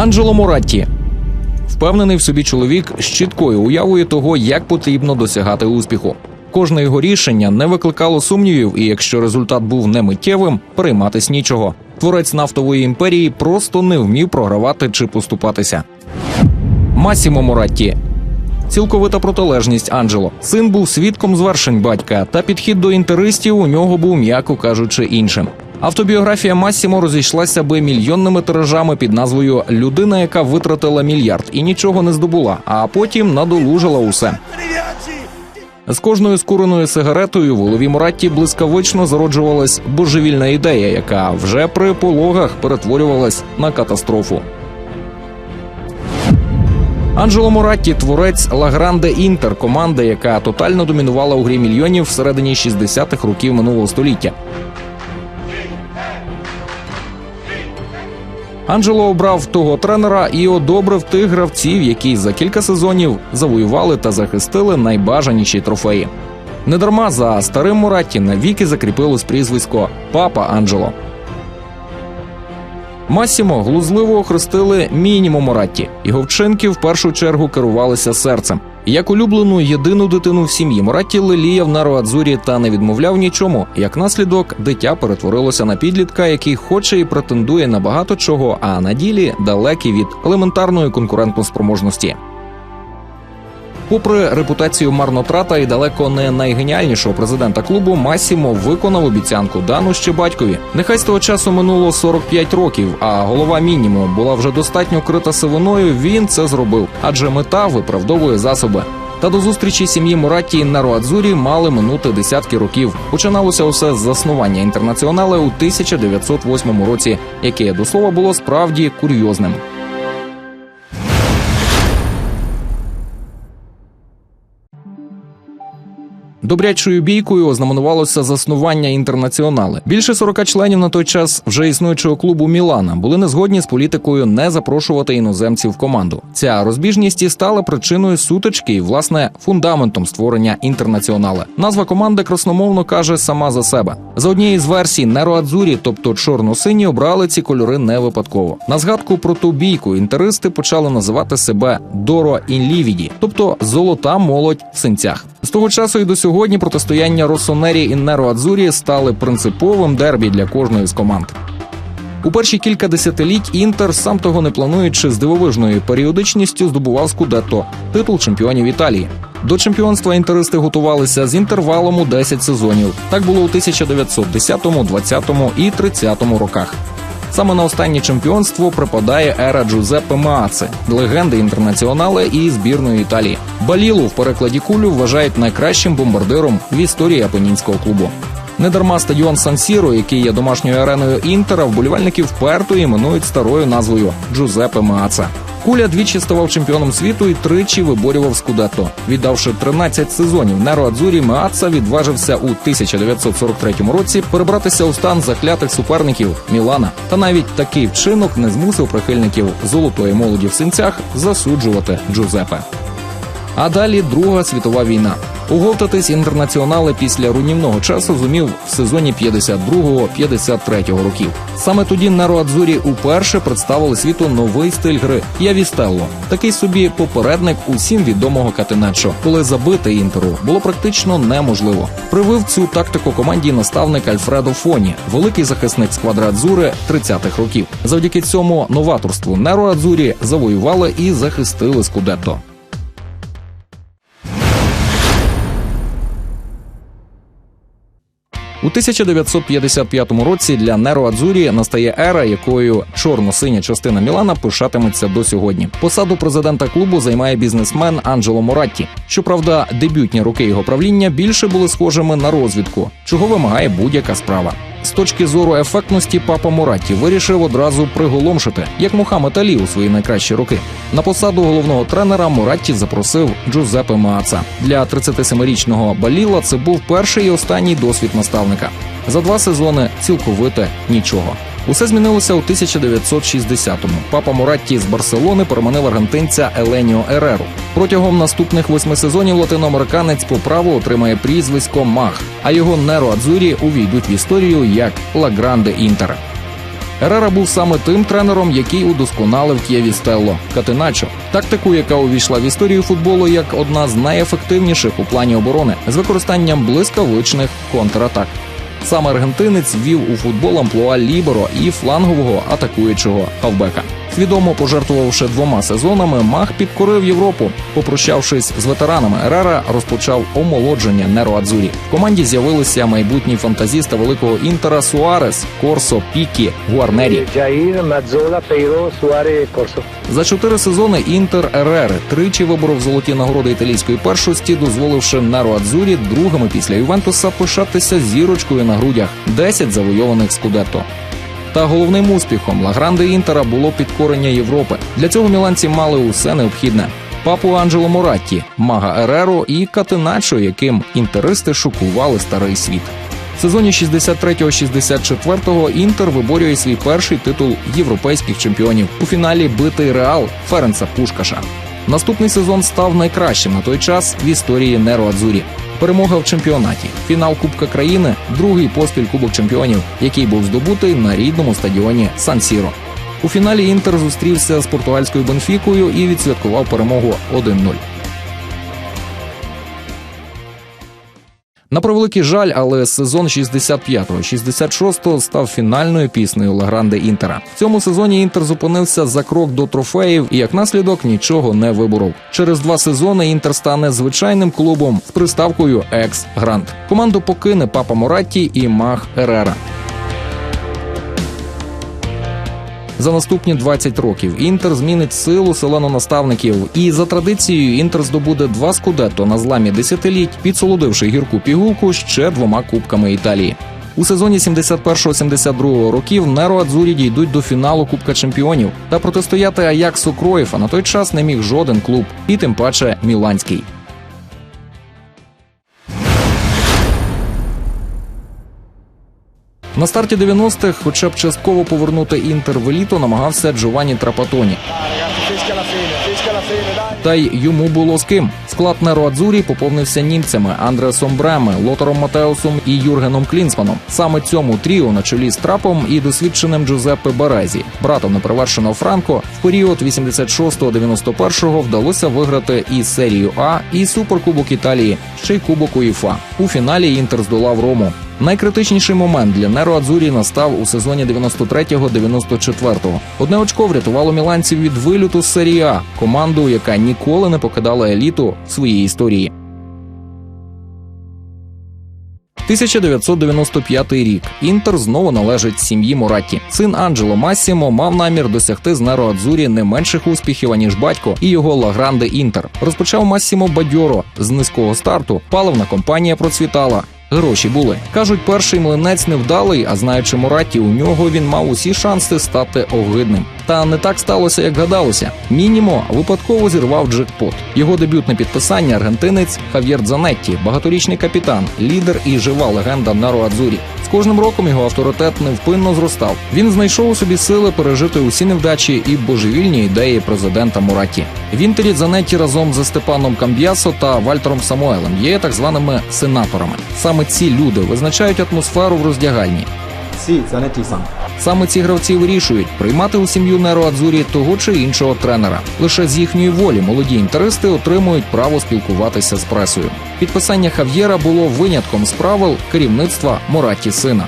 Анджело Моратті. Впевнений в собі чоловік з чіткою уявою того, як потрібно досягати успіху. Кожне його рішення не викликало сумнівів, і якщо результат був не миттєвим, перейматись нічого. Творець нафтової імперії просто не вмів програвати чи поступатися. Масімо Моратті. Цілковита протилежність Анджело. Син був свідком звершень батька, та підхід до інтеристів у нього був, м'яко кажучи, іншим. Автобіографія Массімо розійшлася би мільйонними тиражами під назвою Людина, яка витратила мільярд і нічого не здобула, а потім надолужила усе. З кожною скуреною сигаретою в голові Моратті блискавично зароджувалась божевільна ідея, яка вже при пологах перетворювалась на катастрофу. Анджело Моратті – творець Ла Гранде Інтер, команди, яка тотально домінувала у грі мільйонів всередині 60-х років минулого століття. Анджело обрав того тренера і одобрив тих гравців, які за кілька сезонів завоювали та захистили найбажаніші трофеї. Недарма за старим Моратті навіки закріпилось прізвисько Папа Анджело. Масімо глузливо охрестили мінімум Моратті. Його вчинки в першу чергу керувалися серцем. Як улюблену єдину дитину в сім'ї Мураті леліяв на Роадзурі та не відмовляв нічому. Як наслідок, дитя перетворилося на підлітка, який хоче і претендує на багато чого, а на ділі далекий від елементарної конкурентноспроможності. Попри репутацію марнотрата і далеко не найгеніальнішого президента клубу, Масімо виконав обіцянку дану ще батькові. Нехай з того часу минуло 45 років, а голова мінімуму була вже достатньо крита сивиною. Він це зробив, адже мета виправдовує засоби. Та до зустрічі сім'ї Муратті на Роадзурі мали минути десятки років. Починалося усе з заснування інтернаціонали у 1908 році, яке до слова було справді курйозним. Добрячою бійкою ознаменувалося заснування інтернаціонали. Більше 40 членів на той час вже існуючого клубу Мілана були не згодні з політикою не запрошувати іноземців в команду. Ця розбіжність і стала причиною сутички і власне фундаментом створення інтернаціонали. Назва команди красномовно каже сама за себе. За однією з версій Нероадзурі, тобто чорно-сині, обрали ці кольори не випадково. На згадку про ту бійку інтеристи почали називати себе Доро Інлівіді, тобто золота молодь в синцях. З того часу і до сьогодні протистояння Росонері і Нероадзурі стали принциповим дербі для кожної з команд. У перші кілька десятиліть Інтер, сам того не плануючи з дивовижною періодичністю, здобував Скудетто – титул чемпіонів Італії. До чемпіонства інтеристи готувалися з інтервалом у 10 сезонів. Так було у 1910, 20 і 30 роках. Саме на останнє чемпіонство припадає ера Джузеппе Мааци, легенди інтернаціонали і збірної Італії. Балілу в перекладі кулю вважають найкращим бомбардиром в історії апенінського клубу. Недарма стадіон Сан-Сіро, який є домашньою ареною Інтера, вболівальники вперто іменують старою назвою Джузеппе Мааца. Куля двічі ставав чемпіоном світу і тричі виборював скудато. Віддавши 13 сезонів на Адзурі, Меаца відважився у 1943 році перебратися у стан заклятих суперників Мілана. Та навіть такий вчинок не змусив прихильників золотої молоді в синцях засуджувати Джузепе. А далі Друга світова війна. Уговтатись інтернаціонали після руйнівного часу зумів в сезоні 52-53 років. Саме тоді на Роадзурі уперше представили світу новий стиль гри Явістелло. Такий собі попередник усім відомого Катеначо, коли забити інтеру було практично неможливо. Привив цю тактику команді наставник Альфредо Фоні, великий захисник сквадри Адзури 30-х років. Завдяки цьому новаторству Неро Адзурі завоювали і захистили Скудетто. У 1955 році для Неро Адзурі настає ера, якою чорно-синя частина Мілана пишатиметься до сьогодні. Посаду президента клубу займає бізнесмен Анджело Моратті. Щоправда, дебютні роки його правління більше були схожими на розвідку, чого вимагає будь-яка справа. З точки зору ефектності, папа Мораті вирішив одразу приголомшити, як Мухаммед Алі у свої найкращі роки. На посаду головного тренера Мораті запросив Джузеппе Мааца. Для 37-річного Баліла це був перший і останній досвід наставника. За два сезони цілковите нічого. Усе змінилося у 1960-му. Папа Моратті з Барселони переманив аргентинця Еленіо Ереру. Протягом наступних восьми сезонів латиноамериканець по праву отримає прізвисько Мах, а його Неро Адзурі увійдуть в історію як Ла Гранде Інтер. Ерера був саме тим тренером, який удосконалив К'єві Стелло Катиначо, тактику, яка увійшла в історію футболу як одна з найефективніших у плані оборони з використанням блискавичних контратак. Саме аргентинець вів у футбол амплуа ліберо і флангового атакуючого хавбека. Свідомо пожертвувавши двома сезонами, Мах підкорив Європу. Попрощавшись з ветеранами, Ерера розпочав омолодження Нероадзурі. В команді з'явилися майбутні фантазісти великого інтера Суарес, Корсо, Пікі, Гуарнері. За чотири сезони Інтер Ерери тричі виборов золоті нагороди італійської першості, дозволивши Нероадзурі другими після Ювентуса пишатися зірочкою на грудях 10 завойованих скудетто. Та головним успіхом Лагранди Інтера було підкорення Європи. Для цього міланці мали усе необхідне. Папу Анджело Моратті, Мага Ереро і Катиначо, яким інтеристи шокували старий світ. В сезоні 63-64 Інтер виборює свій перший титул європейських чемпіонів у фіналі битий Реал Ференца Пушкаша. Наступний сезон став найкращим на той час в історії Неро Адзурі. Перемога в чемпіонаті, фінал Кубка країни, другий поспіль Кубок чемпіонів, який був здобутий на рідному стадіоні Сан Сіро. У фіналі Інтер зустрівся з португальською Бенфікою і відсвяткував перемогу 1-0. На превеликий жаль, але сезон 65-66 став фінальною піснею Лагранде Інтера. В цьому сезоні Інтер зупинився за крок до трофеїв і як наслідок нічого не виборов. Через два сезони Інтер стане звичайним клубом з приставкою Екс Гранд. Команду покине папа Моратті і Мах Ерера. За наступні 20 років інтер змінить силу селену наставників, і за традицією інтер здобуде два скудетто на зламі десятиліть, підсолодивши гірку пігулку ще двома кубками Італії. У сезоні 71-72 років Неро Адзурі дійдуть до фіналу Кубка Чемпіонів та протистояти Аяксу Кроїфа на той час не міг жоден клуб, і тим паче Міланський. На старті 90-х, хоча б частково повернути інтер в еліту, намагався Джованні Трапатоні. Та й йому було з ким. Склад Неро Адзурі поповнився німцями Андреасом Бреме, Лотером Матеусом і Юргеном Клінсманом. Саме цьому тріо на чолі з трапом і досвідченим Джузеппе Барезі, братом неперевершеного Франко, в період 86-91 вдалося виграти і серію А, і суперкубок Італії, ще й кубок УЄФА. У фіналі Інтер здолав Рому. Найкритичніший момент для Неро Адзурі настав у сезоні 93-94. Одне очко врятувало міланців від вилюту з серії А, команду, яка ніколи не покидала еліту своєї історії. 1995 рік Інтер знову належить сім'ї Моратті. Син Анджело Массімо мав намір досягти з Неро Адзурі не менших успіхів аніж батько і його Лагранде Інтер. Розпочав Массімо бадьоро з низького старту. Паливна компанія процвітала. Гроші були. Кажуть, перший млинець невдалий, а знаючи Моратті, у нього він мав усі шанси стати огидним. Та не так сталося, як гадалося. Мінімо випадково зірвав джекпот. Його дебютне підписання аргентинець Хав'єр Дзанетті, багаторічний капітан, лідер і жива легенда Наро Адзурі. З кожним роком його авторитет невпинно зростав. Він знайшов у собі сили пережити усі невдачі і божевільні ідеї президента Моратті. В інтері Дзанетті разом з Степаном Камб'ясо та Вальтером Самуелем є так званими сенаторами. Саме ці люди визначають атмосферу в роздягальні. Саме ці гравці вирішують приймати у сім'ю Неро Адзурі того чи іншого тренера. Лише з їхньої волі молоді інтеристи отримують право спілкуватися з пресою. Підписання Хав'єра було винятком з правил керівництва Мораті сина.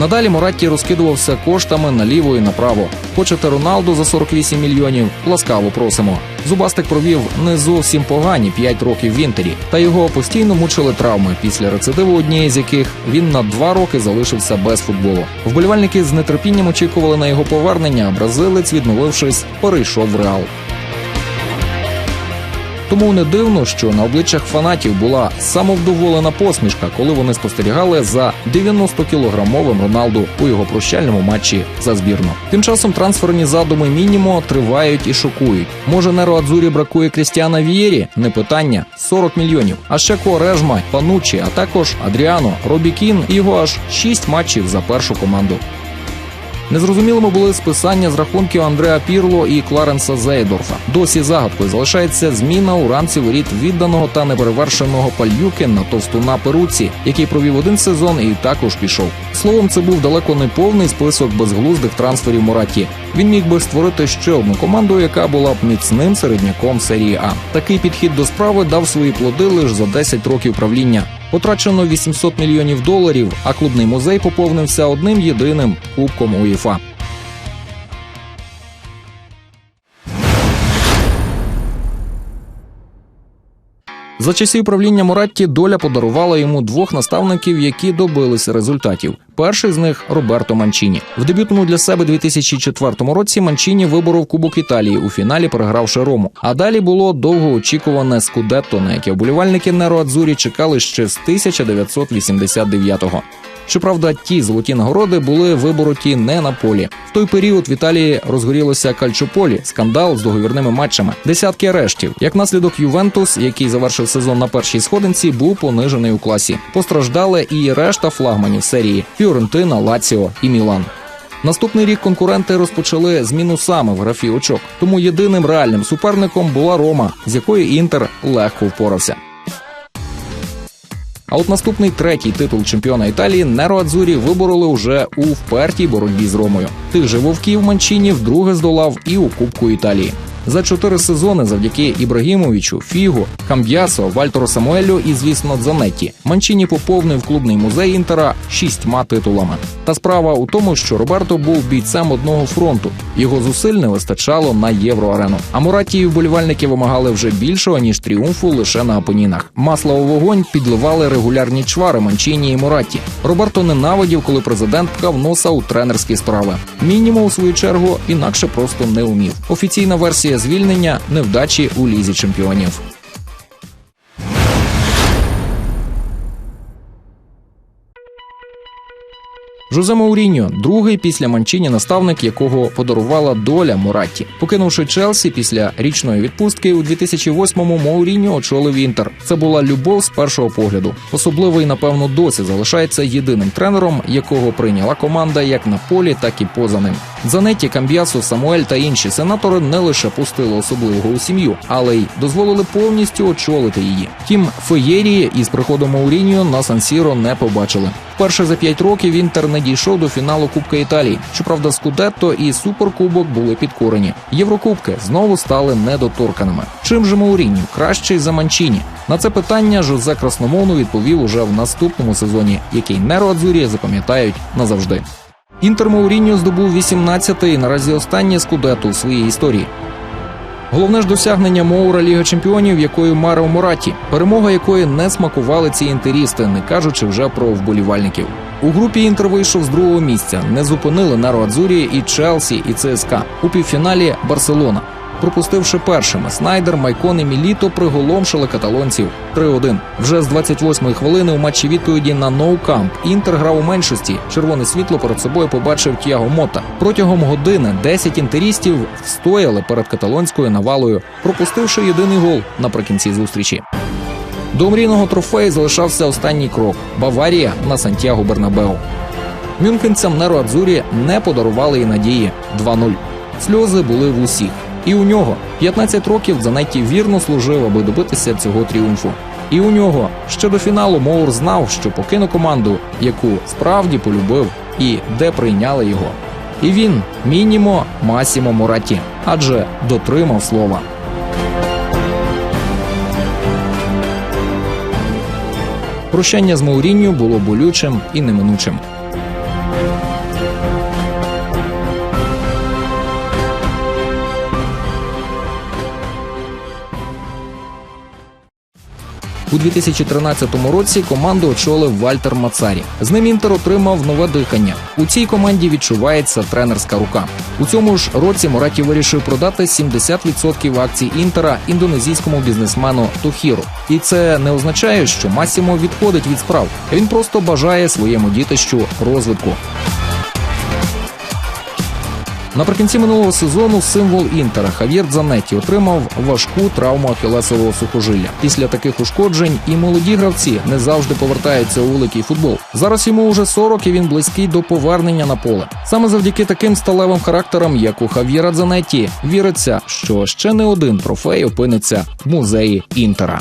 Надалі Моратті розкидувався коштами наліво і направо. Хочете Роналду за 48 мільйонів? Ласкаво просимо. Зубастик провів не зовсім погані 5 років в інтері, та його постійно мучили травми, після рецидиву однієї з яких він на два роки залишився без футболу. Вболівальники з нетерпінням очікували на його повернення. а Бразилець, відновившись, перейшов в реал. Тому не дивно, що на обличчях фанатів була самовдоволена посмішка, коли вони спостерігали за 90-кілограмовим Роналду у його прощальному матчі за збірну. Тим часом трансферні задуми мінімо тривають і шокують. Може, Неро Адзурі бракує Крістіана Вієрі? Не питання 40 мільйонів. А ще Корежма, Панучі, а також Адріано, Робі Кін і його аж 6 матчів за першу команду. Незрозумілими були списання з рахунків Андреа Пірло і Кларенса Зейдорфа. Досі загадкою залишається зміна у рамці воріт відданого та неперевершеного пальюки на товстуна Перуці, який провів один сезон і також пішов. Словом, це був далеко не повний список безглуздих трансферів Мураті. Він міг би створити ще одну команду, яка була б міцним середняком серії А. Такий підхід до справи дав свої плоди лише за 10 років правління. Потрачено 800 мільйонів доларів, а клубний музей поповнився одним єдиним кубком УЄФА. За часів правління Моратті доля подарувала йому двох наставників, які добилися результатів. Перший з них Роберто Манчіні. В дебютному для себе 2004 році Манчіні виборов Кубок Італії у фіналі, перегравши Рому. А далі було довгоочікуване скудетто, на яке вболівальники Нероадзурі чекали ще з 1989-го. Щоправда, ті золоті нагороди були вибороті не на полі. В той період в Італії розгорілося кальчополі, скандал з договірними матчами, десятки арештів. Як наслідок Ювентус, який завершив сезон на першій сходинці, був понижений у класі. Постраждали і решта флагманів серії Фіорентина, Лаціо і Мілан. Наступний рік конкуренти розпочали з мінусами в графі очок. Тому єдиним реальним суперником була Рома, з якою Інтер легко впорався. А от наступний третій титул чемпіона Італії Нероадзурі вибороли уже у впертій боротьбі з Ромою. Тих же вовків Манчині вдруге здолав і у Кубку Італії. За чотири сезони завдяки Ібрагімовичу, Фіго, Камб'ясо, Вальтеру Самуелю і, звісно, Дзанетті Манчіні поповнив клубний музей Інтера шістьма титулами. Та справа у тому, що Роберто був бійцем одного фронту. Його зусиль не вистачало на євроарену. А Мураті і вболівальники вимагали вже більшого ніж тріумфу лише на Апенінах. Масло у вогонь підливали регулярні чвари Манчіні і Мураті. Роберто ненавидів, коли президент пхав носа у тренерські справи. Мінімум, у свою чергу, інакше просто не умів. Офіційна версія звільнення невдачі у лізі чемпіонів. Жозе Мауріньо – другий після Манчіні наставник, якого подарувала доля Муратті. Покинувши Челсі після річної відпустки, у 2008-му Мауріньо очолив Інтер. Це була любов з першого погляду. Особливо і напевно досі залишається єдиним тренером, якого прийняла команда як на полі, так і поза ним. Занеті Камбіасо, Самуель та інші сенатори не лише пустили особливого у сім'ю, але й дозволили повністю очолити її. Втім, феєрії із приходом Мауріньо на Сан-Сіро не побачили. Вперше за п'ять років Інтер не дійшов до фіналу Кубка Італії. Щоправда, Скудетто і Суперкубок були підкорені. Єврокубки знову стали недоторканими. Чим же Мауріньо кращий за Манчіні? На це питання Жозе Красномовну відповів уже в наступному сезоні, який Нероадзурі запам'ятають назавжди. Інтер Мауріньо здобув 18-й, наразі останнє скудету у своїй історії. Головне ж досягнення Моура Ліга Чемпіонів, якою Марео Мораті, перемога якої не смакували ці інтерісти, не кажучи вже про вболівальників. У групі Інтер вийшов з другого місця. Не зупинили Наро Адзурі і Челсі, і ЦСКА. У півфіналі Барселона. Пропустивши першими, Снайдер, Майкон і Міліто приголомшили каталонців 3-1. Вже з 28-ї хвилини у матчі відповіді на ноукамп Інтер грав у меншості. Червоне світло перед собою побачив Тіаго Мота. Протягом години 10 інтерістів встояли перед каталонською навалою, пропустивши єдиний гол наприкінці зустрічі. До омрійного трофею залишався останній крок Баварія на Сантьяго Бернабеу. Мюнхенцям Неро Адзурі не подарували і надії 2-0. Сльози були в усіх. І у нього 15 років Занетті вірно служив, аби добитися цього тріумфу. І у нього ще до фіналу Моур знав, що покине команду, яку справді полюбив і де прийняли його. І він мінімо Масімо Мораті, адже дотримав слова. Прощання з Маурінню було болючим і неминучим. У 2013 році команду очолив Вальтер Мацарі. З ним Інтер отримав нове дихання. У цій команді відчувається тренерська рука. У цьому ж році Мораті вирішив продати 70% акцій Інтера індонезійському бізнесмену Тухіру. І це не означає, що Масімо відходить від справ. Він просто бажає своєму дітищу розвитку. Наприкінці минулого сезону символ інтера Хав'єр Дзанетті отримав важку травму ахілесового сухожилля. Після таких ушкоджень і молоді гравці не завжди повертаються у великий футбол. Зараз йому уже 40 і він близький до повернення на поле. Саме завдяки таким сталевим характерам, як у Хав'єра Дзанетті, віриться, що ще не один трофей опиниться в музеї інтера.